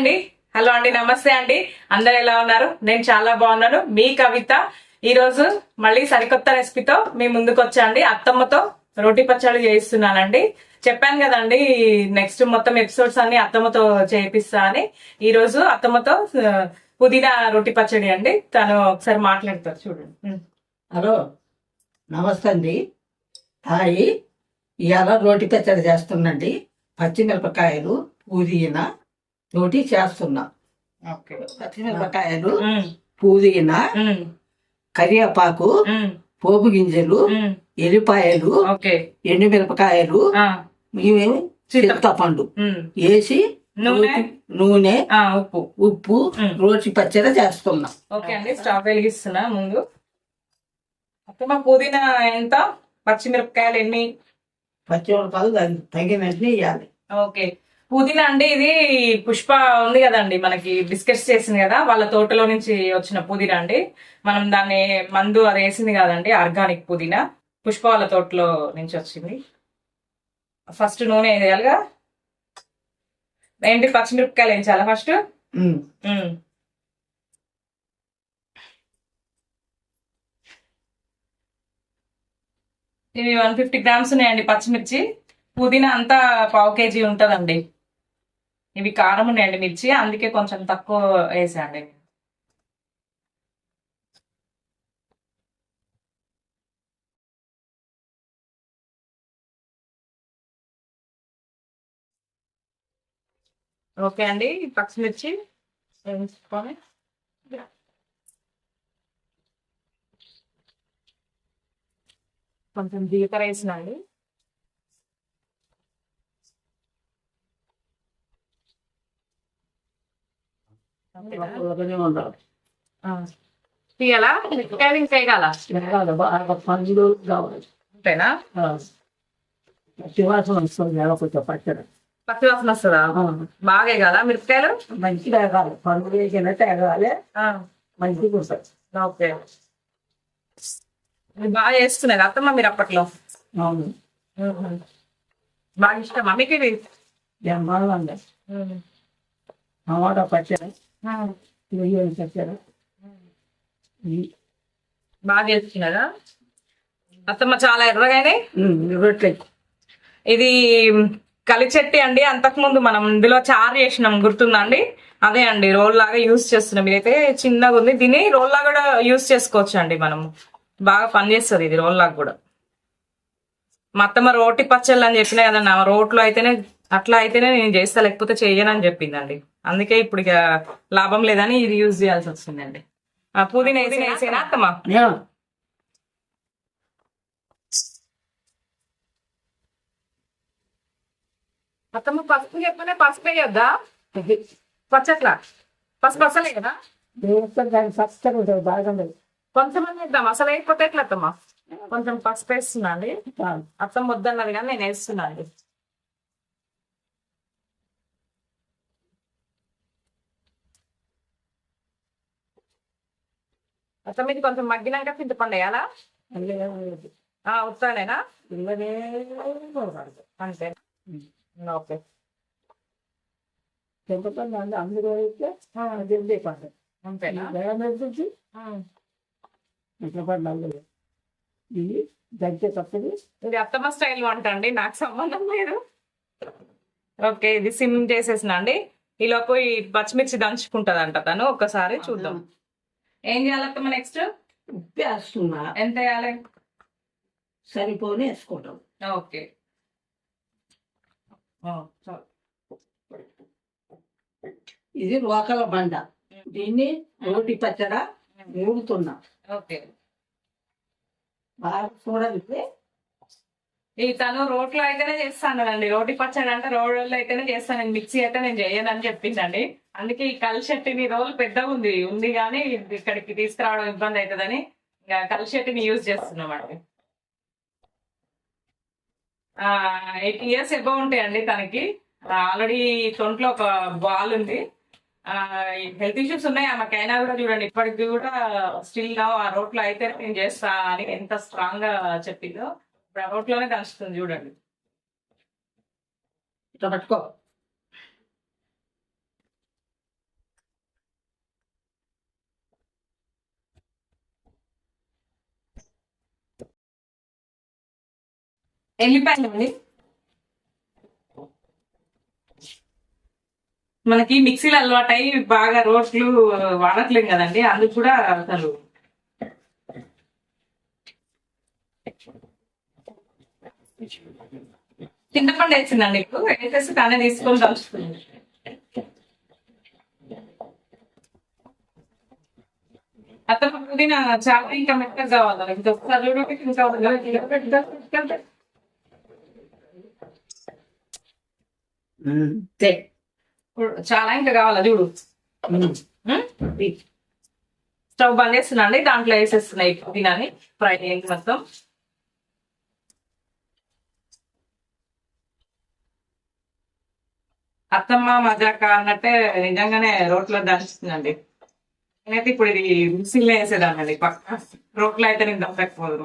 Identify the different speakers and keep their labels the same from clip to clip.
Speaker 1: అండి. హలో అండి నమస్తే అండి. అందరు ఎలా ఉన్నారు? నేను చాలా బాగున్నాను. మీ కవిత. ఈరోజు మళ్ళీ సరికొత్త రెసిపీతో మీ ముందుకు వచ్చాండి అత్తమ్మతో రోటి పచ్చడి చేయిస్తున్నానండి. చెప్పాను కదండి నెక్స్ట్ మొత్తం ఎపిసోడ్స్ అన్ని అత్తమ్మతో చేపిస్తా అని. ఈరోజు అత్తమ్మతో పుదీనా రోటి పచ్చడి అండి. తను ఒకసారి మాట్లాడతారు చూడండి.
Speaker 2: హలో నమస్తే అండి. హాయ్ ఇవాళ రోటి పచ్చడి చేస్తుందండి పచ్చిమిరపకాయలు పుదీనా రోటి చేస్తున్నా.
Speaker 1: ఓకే.
Speaker 2: పచ్చిమిరపకాయలు పుదీనా కరివేపాకు పోపు గింజలు. ఎల్లిపాయలు ఎండుమిరపకాయలు చింతపండు. వేసి
Speaker 1: నూనె? ఉప్పు.
Speaker 2: ఉప్పు. రోటి పచ్చడి చేస్తున్నా.
Speaker 1: ఓకే అండి స్టవ్ వెలిగిస్తున్నా ముందు. అత్తమ్మ పుదీనా ఎంత? పచ్చిమిరపకాయలు ఎన్ని?
Speaker 2: పచ్చిమిరపకాయలు దానికి తగినట్టు వేయాలి
Speaker 1: ఓకే. పుదీనా అండి ఇది పుష్ప ఉంది కదండి మనకి బిస్కెట్స్ చేసింది కదా వాళ్ళ తోటలో నుంచి వచ్చిన పుదీనా అండి. మనం దాన్ని మందు అది వేసింది కాదండి ఆర్గానిక్ పుదీనా. పుష్ప వాళ్ళ తోటలో నుంచి వచ్చింది. ఫస్ట్ నూనె వేయాలిగా ఏంటి పచ్చిమిరపకాయలు వేయించాలా ఫస్ట్. ఇవి వన్ ఫిఫ్టీ గ్రామ్స్ ఉన్నాయండి పచ్చిమిర్చి. పుదీనా అంతా పావు కేజీ ఉంటుందండి. ఇవి కారం ఉన్నాయండి మిర్చి అందుకే కొంచెం తక్కువ వేసాండి ఓకే అండి ఈ పచ్చిమిర్చి వేయించుకొని కొంచెం జీలకర్ర వేసినండి
Speaker 2: అండి.
Speaker 1: తీయాలా?
Speaker 2: వేగాలి, బాగా పండు కావాలి.
Speaker 1: అంతేనా
Speaker 2: శివాసన వస్తుంది లేకపోతే పచ్చడి.
Speaker 1: పచ్చి వాసన వస్తుందా బాగా వేయగాల? మిరపకాయలు
Speaker 2: మంచిగా వేగాలి పండు వేగినట్టు వేగాలి
Speaker 1: ఆ,
Speaker 2: మంచిగా ఉంటుంది
Speaker 1: ఓకే. బాగా చేస్తున్నారు అత్తమ్మ మీరు అప్పట్లో?
Speaker 2: అవును.
Speaker 1: బాగా ఇష్టమా? మీకు ఇది
Speaker 2: టమాటా పచ్చడి.
Speaker 1: బాగా చేస్తున్నారా? అత్తమ్మ చాలా ఎర్రగానే?
Speaker 2: రొట్టె.
Speaker 1: ఇది కలిచెట్టి అండి. అంతకుముందు మనం ఇందులో చారు చేసినాం. గుర్తుందండి అదే అండి. రోల్ లాగా యూస్ చేస్తున్నాం. ఇదైతే చిన్నగా ఉంది. దీన్ని రోల్ లాగా కూడా యూస్ చేసుకోవచ్చు అండి మనం బాగా పనిచేస్తుంది ఇది రోల్ లాగా కూడా. మా అత్తమ్మ రోటి పచ్చళ్ళు అని చెప్పినా కదండి రోట్లో అయితేనే అట్లా అయితేనే నేను చేస్తా లేకపోతే చెయ్యనని చెప్పిందండి. అందుకే ఇప్పుడు లాభం లేదని ఇది యూజ్ చేయాల్సి వచ్చిందండి. ఆ పుదీనా వేసి వేసేనా? అత్తమ్మ అత్తమ్మ పసుపు చెప్పనే పసుపు వేయొద్దా? పచ్చట్లా? పసుపు అసలే కదా
Speaker 2: వేస్తే దాని పచ్చడి ఉంటుంది బాగా ఉంటుంది.
Speaker 1: కొంచెం వేద్దాం అసలు వేయకపోతే ఎట్లా అత్తమ్మ? కొంచెం పసుపు వేస్తున్నా అండి. అత్తమ్మ వద్దన్నది కానీ నేను వేస్తున్నా అండి. అత్తమ్మ ఇది కొంచెం మగ్గినాక చింతపండు వేయాలా?
Speaker 2: కొడతాడు.
Speaker 1: అంతే. ఓకే.
Speaker 2: చింతపండు అంటే అందులో అది ఎండే పండు.
Speaker 1: అంతేనా.
Speaker 2: చింతపండు అందులో. ఇది దంచే తప్పది
Speaker 1: ఇది అత్తమ్మ స్టైల్ వంట అండి నాకు సంబంధం లేదు. ఓకే ఇది సిమ్ చేసేసిన అండి. ఈలోపు ఈ పచ్చిమిర్చి దంచుకుంటదంట తను ఒక్కసారి చూద్దాం. ఏం చేయాలి అత్తమ్మ నెక్స్ట్
Speaker 2: ఉప్పు వేస్తున్నా
Speaker 1: ఎంత వేయాలి?
Speaker 2: సరిపోని వేసుకుంటాం
Speaker 1: ఓకే.
Speaker 2: ఇది రోకల బండ. దీన్ని రోటి పచ్చడ మూడుతున్నా
Speaker 1: ఓకే.
Speaker 2: బాగా చూడాలి
Speaker 1: ఈ తను రోట్లో అయితేనే చేస్తానండి. రోటి పచ్చడి అంటే రోడ్లో అయితేనే చేస్తాను. మిక్సీ అయితే నేను చేయనని చెప్పిందండి. అందుకే ఈ కలిసెట్టిని రోల్ పెద్దగా ఉంది. ఉంది కానీ ఇక్కడికి తీసుకురావడం ఇబ్బంది అవుతుందని కల్షెట్టిని యూజ్ యూజ్ చేస్తున్నామండి ఎయిట్ ఇయర్స్ ఎబో ఉంటాయండి తనకి. ఆల్రెడీ తొంట్లో ఒక బాల్ ఉంది. హెల్త్ ఇష్యూస్ ఉన్నాయి. ఆమెకైనా కూడా చూడండి ఇప్పటికి కూడా స్టిల్ నా ఆ రోట్లో అయితే నేను చేస్తా అని ఎంత స్ట్రాంగ్గా చెప్పిందో ఇప్పుడు ఆ రోట్లోనే దంచుతుంది చూడండి.
Speaker 2: ఇట్లా పట్టుకో.
Speaker 1: ఎల్లిపాయలు అండి? మనకి మిక్సీలు అలవాటై బాగా రోట్లు వాడట్లేం కదండి అందుకు కూడా అసలు. చింతపండు వేసిందండి ఇప్పుడు వేసేసి తానే తీసుకొని కలుస్తుంది అతను పుదీనా చాలా ఇంకా మెత్తగా కావాలి ఇంకా ఒకసారి ఇంకా
Speaker 2: అంతే
Speaker 1: చాలా ఇంకా కావాలా చూడు? స్టవ్ బంద్ చేస్తున్నాండి దాంట్లో వేసేస్తున్నాయి పుదీనాని ఫ్రై అయ్యింది మొత్తం. అత్తమ్మ మజాక అన్నట్టే నిజంగానే రోట్లో దంచుతుందండి. నేనైతే ఇప్పుడు ఇది మిక్సీలో వేసేదానండి పక్క రోట్లో అయితే నేను దంపకపోదు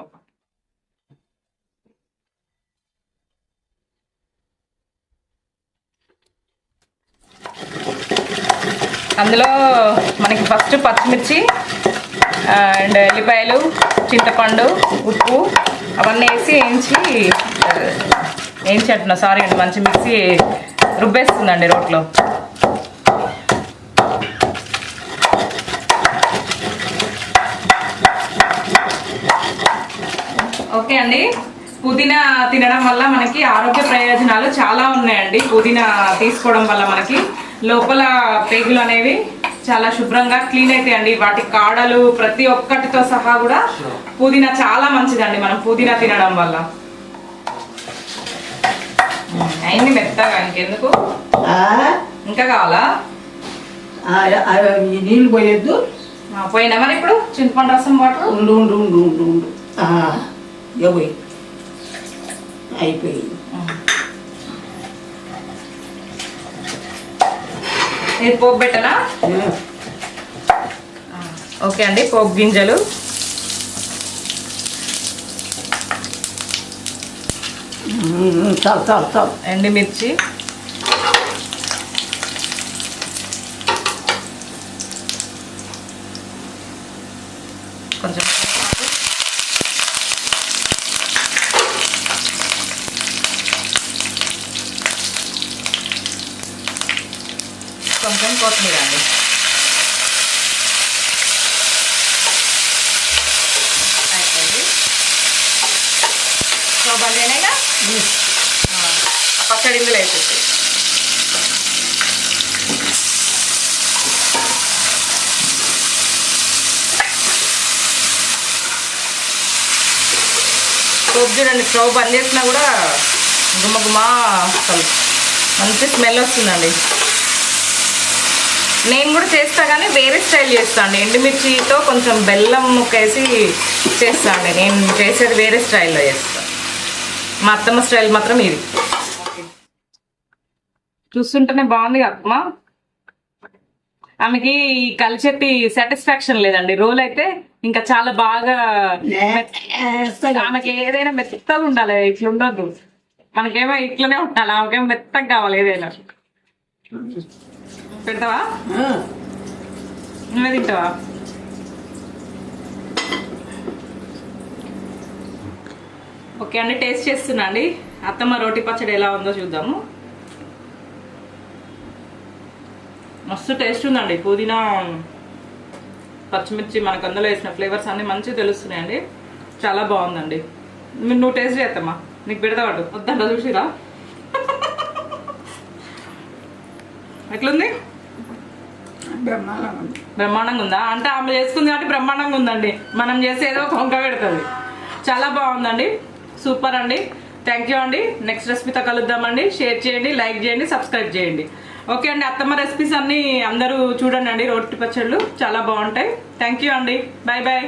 Speaker 1: అందులో మనకి ఫస్ట్ పచ్చిమిర్చి అండ్ ఎల్లిపాయలు చింతపండు ఉప్పు అవన్నీ వేసి వేయించి వేయించి అంటున్నా. సారీ అండి మంచి మిక్సీ రుబ్బేస్తుందండి రోట్లో. ఓకే అండి. పుదీనా తినడం వల్ల మనకి ఆరోగ్య ప్రయోజనాలు చాలా ఉన్నాయండి. పుదీనా తీసుకోవడం వల్ల మనకి లోపల పేగులు అనేవి చాలా శుభ్రంగా క్లీన్ అవుతాయండి వాటి కాడలు ప్రతి ఒక్కటితో సహా కూడా పుదీనా చాలా మంచిదండి మనం పుదీనా తినడం వల్ల. అయింది మెత్తగా ఇంకెందుకు? ఇంకా కావాలా?
Speaker 2: నీళ్ళు పోయొద్దు.
Speaker 1: పోయినా మరి ఇప్పుడు? చింతపండు రసం వాటర్
Speaker 2: ఉండు ఉండు ఉండు ఉండు ఉండు. అయిపోయింది.
Speaker 1: ఇది పోపు పెట్టనా? ఓకే అండి పోపు గింజలు. ఎండుమిర్చి కొంచెం కొంచెం కొత్తిమీర అండి అయిపోయింది. సో బందేనేగా ఆ పచ్చడి ఇందులో అయిపోతుంది పోపు చూడండి స్టవ్ బంద్ చేసినా కూడా గుమ్మ గుమ్మ అసలు మంచి స్మెల్ వస్తుందండి. నేను కూడా చేస్తా కానీ వేరే స్టైల్ చేస్తాను అండి ఎండుమిర్చితో కొంచెం బెల్లం ముక్కేసి చేస్తాను నేను చేసేది వేరే స్టైల్లో చేస్తాను మా అత్తమ్మ స్టైల్ మాత్రం ఇది. చూస్తుంటేనే బాగుంది అత్తమ్మ ఆమెకి ఈ కలిచెట్టి సాటిస్ఫాక్షన్ లేదండి. రోల్ అయితే ఇంకా చాలా బాగా ఆమెకి ఏదైనా మెత్తగా ఉండాలి. ఇట్లా ఉండదు మనకేమో ఇట్లనే ఉండాలి. ఆమెకేమో మెత్తగా కావాలి ఏదైనా. పెడతావా? నువ్వే తింటావా? ఓకే అండి టేస్ట్ చేస్తున్నా అండి. అత్తమ్మ రోటి పచ్చడి ఎలా ఉందో చూద్దాము. మస్తు టేస్ట్ ఉందండి. పుదీనా పచ్చిమిర్చి మనకు అందులో వేసిన ఫ్లేవర్స్ అన్ని మంచిగా తెలుస్తున్నాయండి. చాలా బాగుందండి. మీరు నువ్వు టేస్ట్ చేస్తామా నీకు పెడతా వాడు. వద్దంట చూసిరా. ఎట్లుంది? బ్రహ్మాండంగా ఉందా అంటే ఆమె చేసుకుంది కాబట్టి బ్రహ్మాండంగా ఉందండి మనం చేసే ఏదో ఒక వంక పెడుతుంది. చాలా బాగుందండి. సూపర్ అండి. థ్యాంక్ యూ అండి. నెక్స్ట్ రెసిపీతో కలుద్దామండి. షేర్ చేయండి లైక్ చేయండి సబ్స్క్రైబ్ చేయండి. ఓకే అండి అత్తమ్మ రెసిపీస్ అన్నీ అందరూ చూడండి అండి. రోటి పచ్చళ్ళు చాలా బాగుంటాయి. థ్యాంక్ యూ అండి. Bye bye